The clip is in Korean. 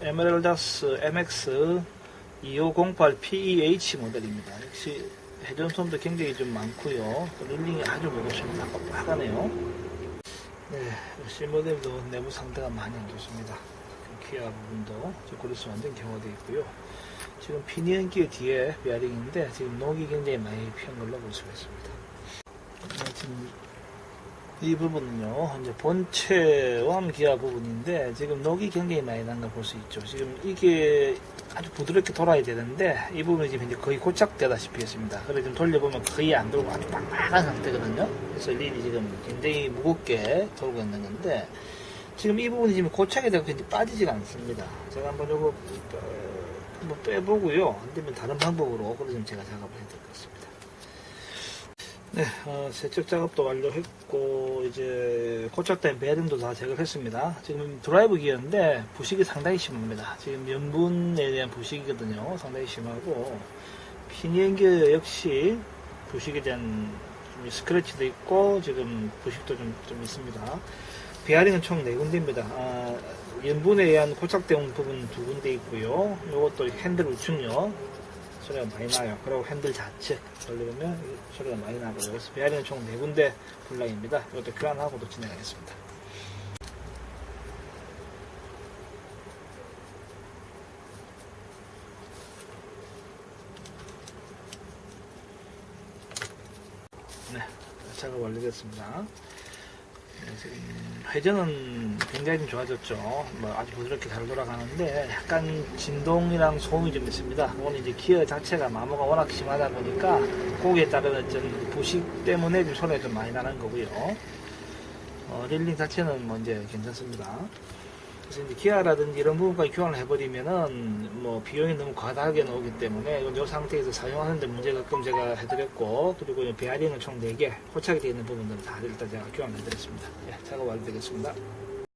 에메랄다스 MX 2508 PEH 모델입니다. 역시 회전선도 굉장히 좀 많고요. 또 릴링이 아주 무겁습니다. 빡빡하네요. 네, C 모델도 내부 상태가 많이 안 좋습니다. 기아 부분도 고리수 완전 경화되어 있고요. 지금 피니언기 뒤에 베어링인데 지금 녹이 굉장히 많이 피한 걸로 볼 수가 있습니다. 네, 지금 이 부분은요, 이제 본체 암 기아 부분인데, 지금 녹이 굉장히 많이 난 걸 볼 수 있죠. 지금 이게 아주 부드럽게 돌아야 되는데, 이 부분이 지금 이제 거의 고착되다시피 했습니다. 그래서 지금 돌려보면 거의 안 돌고 아주 빡빡한 상태거든요. 그래서 릴이 지금 굉장히 무겁게 돌고 있는 건데, 지금 이 부분이 지금 고착이 되고 굉장히 빠지지가 않습니다. 제가 한번 요거, 어, 한번 빼보고요. 안 되면 다른 방법으로, 그래서 제가 작업을 같습니다. 네, 어, 세척 작업도 완료했고 이제 고착된 베어링도 다 제거했습니다. 지금 드라이브 기어인데 부식이 상당히 심합니다. 지금 염분에 대한 부식이거든요. 상당히 심하고 피니언 기어 역시 부식에 대한 좀 스크래치도 있고 지금 부식도 좀, 좀 있습니다. 베어링은 총 4군데입니다. 아, 염분에 의한 고착된 부분 두 군데 있고요. 이것도 핸들 우측요. 소리가 많이 나요. 그리고 핸들 좌측 돌리면 소리가 많이 나고요. 그래서 베어링은 총 4군데 분량입니다. 이것도 교환하고도 진행하겠습니다. 네, 작업 완료됐습니다. 회전은 굉장히 좀 좋아졌죠. 뭐 아주 부드럽게 잘 돌아가는데 약간 진동이랑 소음이 좀 있습니다. 오늘 이제 기어 자체가 마모가 워낙 심하다 보니까 거기에 따른 어떤 부식 때문에 좀 소리가 좀 많이 나는 거고요. 어, 릴링 자체는 뭐 이제 괜찮습니다. 그래서 이제 기아라든지 이런 부분까지 교환을 해버리면은 뭐 비용이 너무 과다하게 나오기 때문에 이 상태에서 사용하는데 문제 가 끔 제가 해드렸고 그리고 이 베어링은 총 4개 고착이 되어 있는 부분들은 다 일단 제가 교환을 해드렸습니다. 예, 작업 완료되겠습니다.